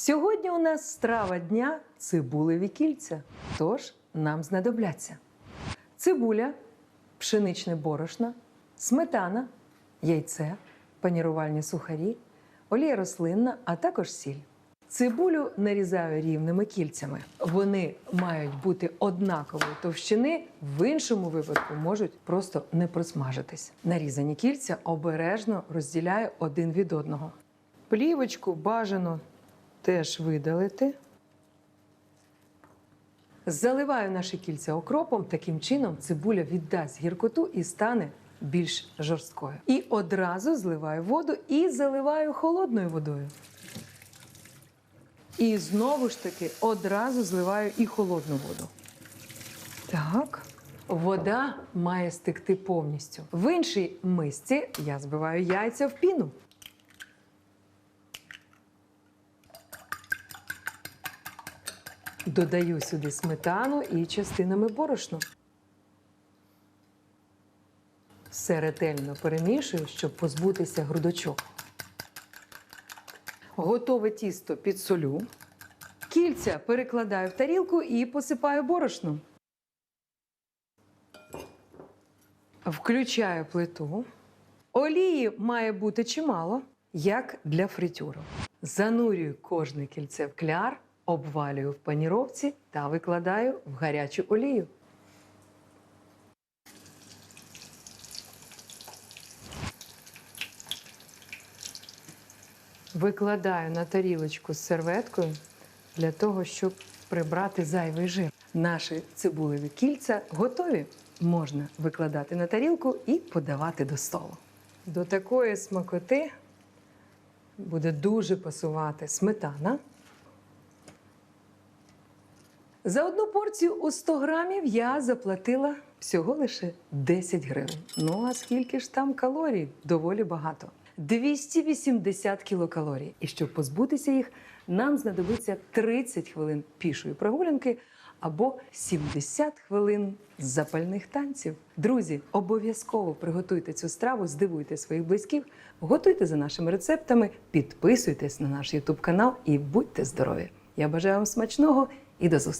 Сьогодні у нас страва дня цибулеві кільця. Тож нам знадобляться цибуля, пшеничне борошно, сметана, яйце, панірувальні сухарі, олія рослинна, а також сіль. Цибулю нарізаю рівними кільцями. Вони мають бути однакової товщини, в іншому випадку можуть просто не просмажитись. Нарізані кільця обережно розділяю один від одного. Плівочку бажано теж видалити. Заливаю наші кільця окропом. Таким чином цибуля віддасть гіркоту і стане більш жорсткою. І одразу зливаю воду і заливаю холодною водою. І знову ж таки одразу зливаю і холодну воду. Так. Вода має стекти повністю. В іншій мисці я збиваю яйця в піну. Додаю сюди сметану і частинами борошну. Все ретельно перемішую, щоб позбутися грудочок. Готове тісто підсолю. Кільця перекладаю в тарілку і посипаю борошном. Включаю плиту. Олії має бути чимало, як для фритюру. Занурюю кожне кільце в кляр, обвалюю в паніровці та викладаю в гарячу олію. Викладаю на тарілочку з серветкою для того, щоб прибрати зайвий жир. Наші цибулеві кільця готові. Можна викладати на тарілку і подавати до столу. До такої смакоти буде дуже пасувати сметана. За одну порцію у 100 грамів я заплатила всього лише 10 гривень. Ну а скільки ж там калорій? Доволі багато. 280 кілокалорій. І щоб позбутися їх, нам знадобиться 30 хвилин пішої прогулянки або 70 хвилин запальних танців. Друзі, обов'язково приготуйте цю страву, здивуйте своїх близьких, готуйте за нашими рецептами, підписуйтесь на наш YouTube канал і будьте здорові! Я бажаю вам смачного і до зустрічі!